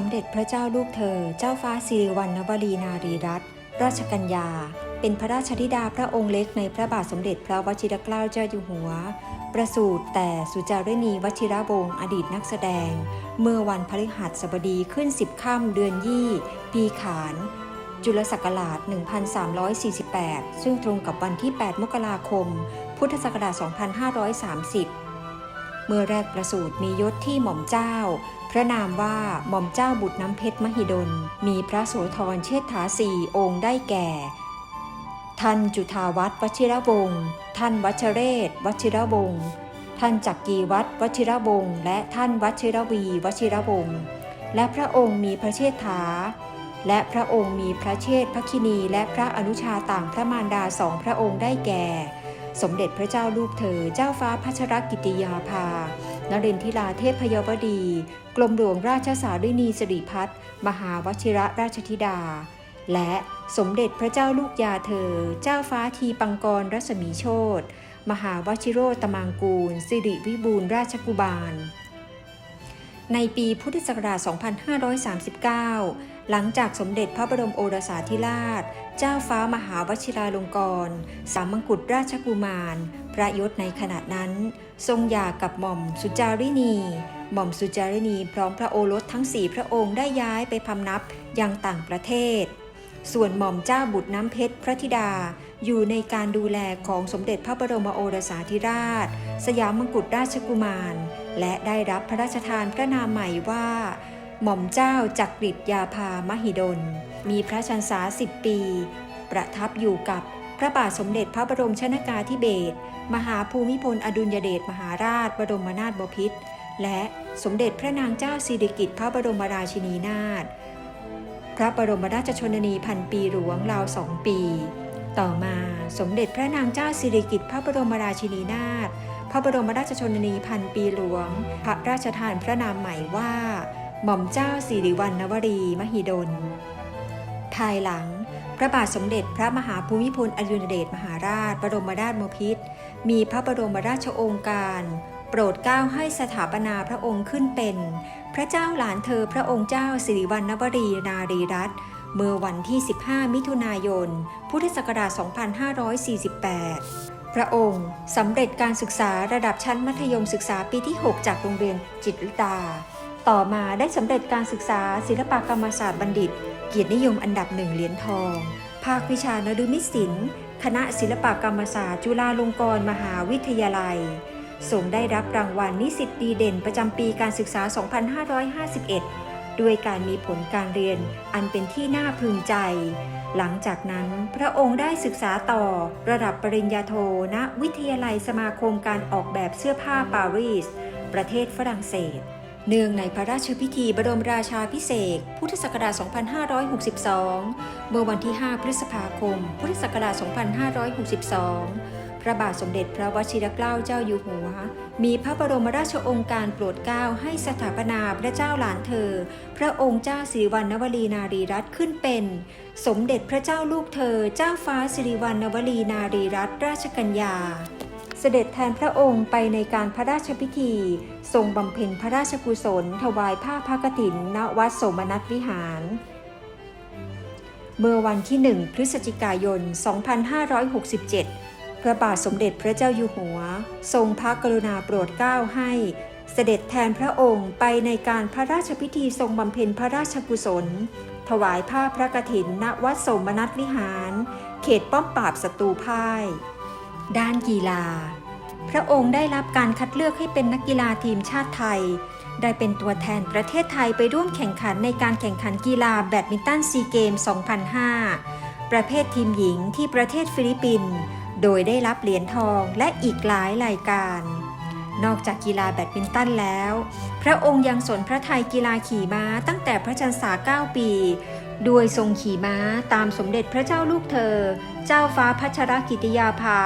สมเด็จพระเจ้าลูกเธอ เจ้าฟ้าสิริวัณณวรีนารีรัตน์ราชกัญญา เป็นพระราชธิดาพระองค์เล็กในพระบาทสมเด็จพระวชิรเกล้าเจ้าอยู่หัว ประสูติแต่สุจารณีวชิระวงศ์อดีตนักแสดง เมื่อวันพฤหัสบดีขึ้น 10ค่ำเดือนยี่ ปีขาน จุลศักราช 1348 ซึ่งตรงกับวันที่ 8 มกราคม พุทธศักราช 2530 เมื่อแรกประสูติมียศที่หม่อมเจ้า พระนามว่าหม่อมเจ้าบุตรน้ำเพชรมหิดล มีพระโสธรเชษฐาสี่องค์ได้แก่ ท่านจุฑาวัตรวชิระวงศ์ท่านวัชเรศวชิระวงศ์ท่านจักรีวัตรวชิระวงศ์และท่านวัชิรวีวชิระวงศ์และพระองค์มีพระเชษฐา และพระองค์มีพระเชษพระคินีและพระอนุชาต่างพระมารดาสองพระองค์ได้แก่ สมเด็จพระเจ้าลูกเธอ เจ้าฟ้าพัชรกิติยาภานรินทิราเทพยวดี กรมหลวงราชสารินีสิริพัฒน์มหาวชิระราชธิดา และสมเด็จพระเจ้าลูกยาเธอ เจ้าฟ้าทีปังกรรัศมีโชตมหาวชิโรตมังกูล สิริวิบูลราชกุบาล ในปีพุทธศักราช 2539 หลังจากสมเด็จพระบรมโอรสาธิราช เจ้าฟ้ามหาวชิราลงกรณ์สามมงกุฎราชกุมาร พระยศในขณะนั้น ทรงหย่ากับหม่อมสุจารินี หม่อมสุจารินีพร้อมพระโอรสทั้งสี่พระองค์ได้ย้ายไปพำนับยังต่างประเทศ ส่วนหม่อมเจ้าบุตรน้ำเพชรพระธิดาอยู่ในการดูแลของสมเด็จพระบรมโอรสาธิราช สยามมงกุฎราชกุมาร และได้รับพระราชทานพระนามใหม่ว่า หม่อมเจ้าจักริดยาภามหิดล มีพระชันษาสิบปี ประทับอยู่กับพระบาทสมเด็จพระบรมชนากาธิเบศรมหาภูมิพลอดุลยเดชมหาราชบรมนาถบพิตรและสมเด็จพระนางเจ้าสิริกิติ์พระบรมราชินีนาถพระบรมราชชนนีพันปีหลวงราวสองปี ต่อมาสมเด็จพระนางเจ้าสิริกิติ์พระบรมราชินีนาถพระบรมราชชนนีพันปีหลวง พระราชทานพระนามใหม่ว่า หม่อมเจ้าสิริวัณณวรีมหิดล ภายหลัง พระบาทสมเด็จพระมหาภูมิพลอดุลยเดชมหาราช บรมราชบพิตรมีพระบรมราชโองการ โปรดเกล้าให้สถาปนาพระองค์ขึ้นเป็น พระเจ้าหลานเธอพระองค์เจ้าสิริวัณณวรีนารีรัตน์เมื่อวันที่ 15 มิถุนายน พุทธศักราช 2548 พระองค์สำเร็จการศึกษาระดับชั้นมัธยมศึกษาปีที่ 6 จากโรงเรียนจิตรลดา ต่อมาได้สำเร็จการศึกษาศิลปกรรมศาสตร์บัณฑิต เกียรตินิยมอันดับหนึ่งเหรียญทอง ภาควิชานฤมิตศิลป์คณะศิลปกรรมศาสตร์จุฬาลงกรณ์มหาวิทยาลัยทรงได้รับรางวัลนิสิตดีเด่นประจำปีการศึกษา 2551 ด้วยการมีผลการเรียนอันเป็นที่น่าพึงใจ หลังจากนั้นพระองค์ได้ศึกษาต่อระดับปริญญาโทณวิทยาลัยสมาคมการออกแบบเสื้อผ้าปารีส ประเทศฝรั่งเศส เนื่องในพระราชพิธีบรมราชาพิเศษ พุทธศักราช 2562 เมื่อวันที่ 5 พฤษภาคม พุทธศักราช 2562 พระบาทสมเด็จพระวชิรเกล้าเจ้าอยู่หัว มีพระบรมราชโองการโปรดเกล้าให้สถาปนาพระเจ้าหลานเธอ พระองค์เจ้าสิริวัณณวรีนารีรัตน์ขึ้นเป็น สมเด็จพระเจ้าลูกเธอ เจ้าฟ้าสิริวัณณวรีนารีรัตนราชกัญญา เสด็จแทนพระองค์ไปในการพระราชพิธี ทรงบำเพ็ญพระราชกุศล ถวายผ้าพระกฐินณวัดโสมนัสวิหาร เมื่อวันที่ 1 พฤศจิกายน 2567 พระบาทสมเด็จพระเจ้าอยู่หัว ทรงพระกรุณาโปรดเกล้าให้ เสด็จแทนพระองค์ไปในการพระราชพิธีทรงบำเพ็ญพระราชกุศล ถวายผ้าพระกฐินณวัดโสมนัสวิหาร เขตป้อมปราบศัตรูพ่าย ด้านกีฬา พระองค์ได้รับการคัดเลือกให้เป็นนักกีฬาทีมชาติไทย ได้เป็นตัวแทนประเทศไทยไปร่วมแข่งขันในการแข่งขันกีฬาแบดมินตันซีเกม 2005 ประเภททีมหญิงที่ประเทศฟิลิปปินส์โดยได้รับเหรียญทองและอีกหลายรายการ นอกจากกีฬาแบดมินตันแล้ว พระองค์ยังสนพระไทยกีฬาขี่ม้าตั้งแต่พระชันษา 9 ปี ด้วยทรงขี่ม้าตามสมเด็จพระเจ้าลูกเธอ เจ้าฟ้าพัชรกิติยาภา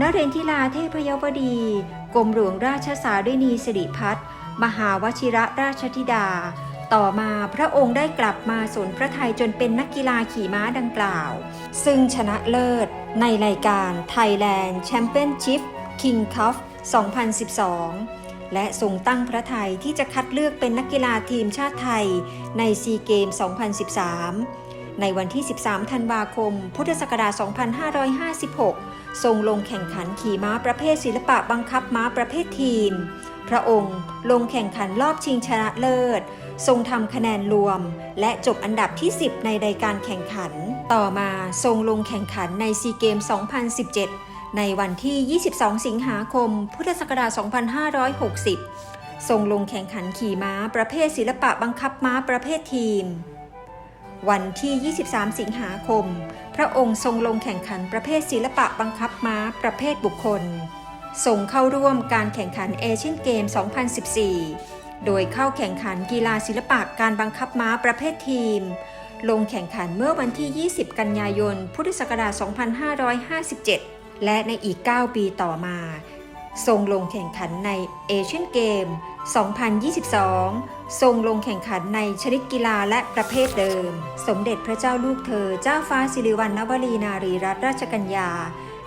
นเรนทิลาเทพยวดี กรมหลวงราชสารินีสิริพัฒน์มหาวชิระราชธิดา ต่อมาพระองค์ได้กลับมาสนพระไทยจนเป็นนักกีฬาขี่ม้าดังกล่าว ซึ่งชนะเลิศในรายการ Thailand Championship King Cup 2012 และทรงตั้งพระทัยที่จะคัดเลือกเป็นนักกีฬาทีมชาติไทยในซีเกม 2013 ในวันที่ 13 ธันวาคม พุทธศักราช 2556 ทรงลงแข่งขันขี่ม้าประเภทศิลปะบังคับม้าประเภททีม พระองค์ลงแข่งขันรอบชิงชนะเลิศ ทรงทำคะแนนรวม และจบอันดับที่ 10 ในรายการแข่งขัน ต่อมาทรงลงแข่งขันในซีเกม 2017 ในวันที่ 22 สิงหาคม พุทธศักราช 2560 ทรงลงแข่งขันขี่ม้าประเภทศิลปะบังคับม้าประเภททีม วันที่ 23 สิงหาคม พระองค์ทรงลงแข่งขันประเภทศิลปะบังคับม้าประเภทบุคคล ส่งเข้าร่วมการแข่งขันเอเชียนเกม 2014 โดยเข้าแข่งขันกีฬาศิลปะการบังคับม้าประเภททีม ลงแข่งขันเมื่อวันที่ 20 กันยายน พุทธศักราช 2557 และในอีก 9 ปีต่อมา ทรงลงแข่งขันในเอเชียนเกม 2022 ทรงลงแข่งขันในชนิดกีฬาและประเภทเดิม สมเด็จพระเจ้าลูกเธอ เจ้าฟ้าสิริวัณณวรีนารีรัตนราชกัญญา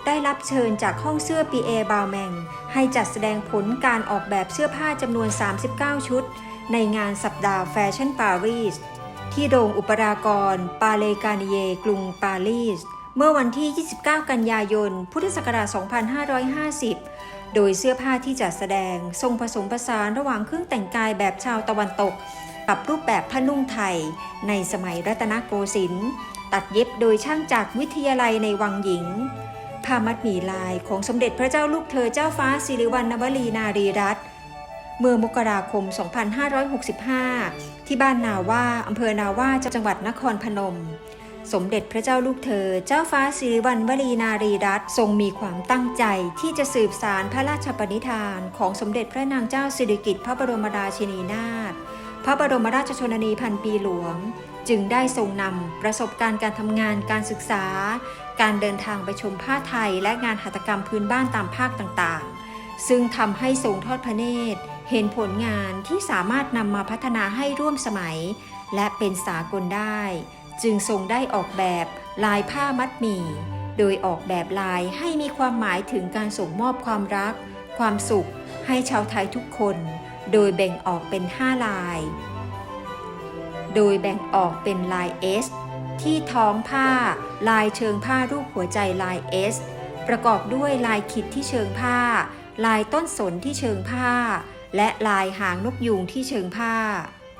ได้รับเชิญจากห้องเสื้อ PA บาวแมงให้จัดแสดงผลการออกแบบเสื้อผ้าจำนวน 39 ชุด ในงานสัปดาห์แฟชั่นปารีสที่โรงอุปรากรปาเลกาเนียกรุงปารีส เมื่อวันที่ 29 กันยายน พุทธศักราช 2550 โดยเสื้อผ้าที่จัดแสดง ทรงผสมผสานระหว่างเครื่องแต่งกายแบบชาวตะวันตก กับรูปแบบผ้านุ่งไทย ในสมัยรัตนโกสินทร์ตัดเย็บโดยช่างจากวิทยาลัยในวังหญิงผ้ามัดหมี่ลายของสมเด็จพระเจ้าลูกเธอเจ้าฟ้าสิริวัณณวรีนารีรัตน์เมื่อมกราคม 2565 ที่บ้านนาว่าอำเภอนาว่าจังหวัดนครพนม สมเด็จพระเจ้าลูกเธอ เจ้าฟ้าสิริวัณวรีนารีรัตน์ทรงมีความตั้งใจที่จะสืบสารพระราชปณิธาน ของสมเด็จพระนางเจ้าสิริกิติ์พระบรมราชินีนาถพระบรมราชชนนีพันปีหลวง จึงได้ทรงนำประสบการณ์การทำงานการศึกษา การเดินทางไปชมผ้าไทยและงานหัตถกรรมพื้นบ้านตามภาคต่างๆ ซึ่งทำให้ทรงทอดพระเนตร เห็นผลงานที่สามารถนำมาพัฒนาให้ร่วมสมัย และเป็นสากลได้ จึงทรงได้ออกแบบลายผ้ามัดหมี่ โดยออกแบบลายให้มีความหมายถึงการส่งมอบความรัก ความสุขให้ชาวไทยทุกคน โดยแบ่งออกเป็น 5 ลาย โดยแบ่งออกเป็นลาย S ที่ท้องผ้า ลายเชิงผ้ารูปหัวใจลาย S ประกอบด้วยลายขีดที่เชิงผ้า ลายต้นสนที่เชิงผ้า และลายหางนกยูงที่เชิงผ้า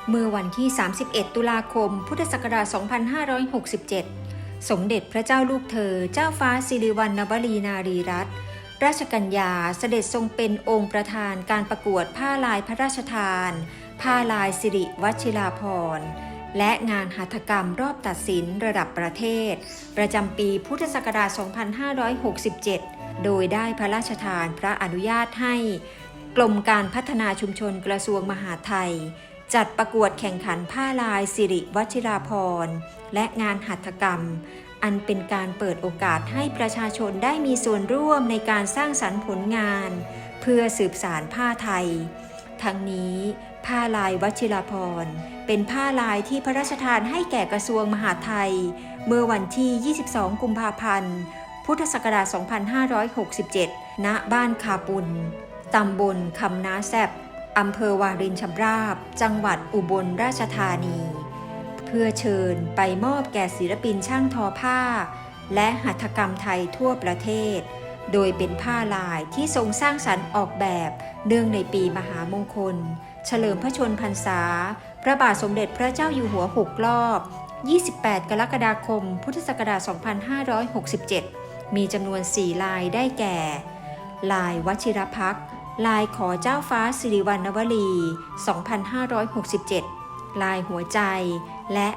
เมื่อวันที่ 31 ตุลาคม พุทธศักราช 2567 สมเด็จพระเจ้าลูกเธอ เจ้าฟ้าสิริวัณณวรีนารีรัตน์ราชกัญญาเสด็จทรงเป็นองค์ประธานการประกวดผ้าลายพระราชทาน ผ้าลายสิริวัชิราภรณ์ และงานหัตถกรรมรอบตัดสินระดับประเทศ ประจำปีพุทธศักราช 2567 โดยได้พระราชทานพระอนุญาตให้ กรมการพัฒนาชุมชนกระทรวงมหาดไทย จัดประกวดแข่งขันผ้าลายสิริวัชิราภรณ์และงานหัตถกรรม อันเป็นการเปิดโอกาสให้ประชาชนได้มีส่วนร่วมในการสร้างสรรค์ผลงาน เพื่อสืบสารผ้าไทย ทั้งนี้ผ้าลายวัชิราภรณ์เป็นผ้าลายที่พระราชทานให้แก่กระทรวงมหาดไทย เมื่อวันที่ 22 กุมภาพันธ์ พุทธศักราช 2567 ณ บ้านคาปุนตำบลคำน้าแซบ อำเภอวารินชำราบ จังหวัดอุบลราชธานี เพื่อเชิญไปมอบแก่ศิลปินช่างทอผ้า และหัตถกรรมไทยทั่วประเทศ โดยเป็นผ้าลายที่ทรงสร้างสรรค์ออกแบบเนื่องในปีมหามงคล เฉลิมพระชนพรรษา พระบาทสมเด็จพระเจ้าอยู่หัว6รอบ 28 กรกฎาคม พุทธศักราช 2567 มีจำนวน 4 ลายได้แก่ ลาย วชิรพักษ์ ลายขอเจ้าฟ้าสิริวัณณวลี 2567 ลายหัวใจ และ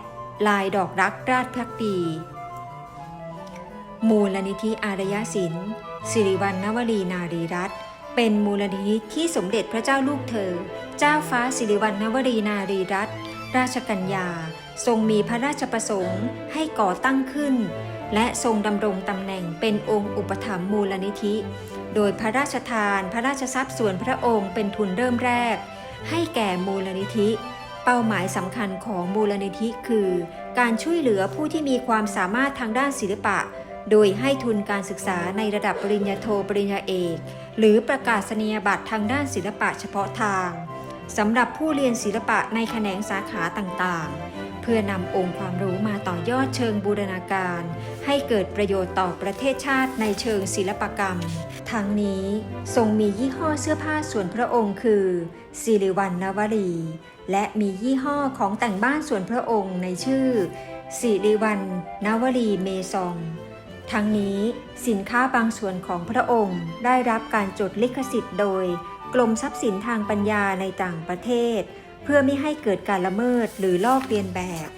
ลายดอกรักราชพักดีมูลนิธิอารยศิลป์สิริวัณณวลีนารีรัตน์เป็นมูลนิธิที่สมเด็จพระเจ้าลูกเธอ เจ้าฟ้าสิริวัณณวรีนารีรัตน์ราชกัญญา ทรงมีพระราชประสงค์ให้ก่อตั้งขึ้น และทรงดำรงตำแหน่งเป็นองค์อุปถัมภ์มูลนิธิ โดยพระราชทานพระราชทรัพย์ส่วนพระองค์เป็นทุนเริ่มแรก ให้แก่มูลนิธิ เป้าหมายสำคัญของมูลนิธิคือ การช่วยเหลือผู้ที่มีความสามารถทางด้านศิลปะ โดยให้ทุนการศึกษาในระดับปริญญาโทปริญญาเอก หรือประกาศนียบัตรทางด้านศิลปะเฉพาะทางสำหรับผู้เรียนศิลปะในแขนงสาขาต่างๆ พื่อนำองค์ความรู้มาต่อยอดเชิงบูรณาการ ให้เกิดประโยชน์ต่อประเทศชาติในเชิงศิลปกรรม ทั้งนี้ทรงมียี่ห้อเสื้อผ้าส่วนพระองค์คือสิริวัณนวลีและมียี่ห้อของแต่งบ้านส่วนพระองค์ในชื่อสิริวัณนวลีเมซองทั้งนี้สินค้าบางส่วนของพระองค์ได้รับการจดลิขสิทธิ์โดย กรมทรัพย์สินทางปัญญาในต่างประเทศ เพื่อไม่ให้เกิดการละเมิดหรือลอกเลียนแบบ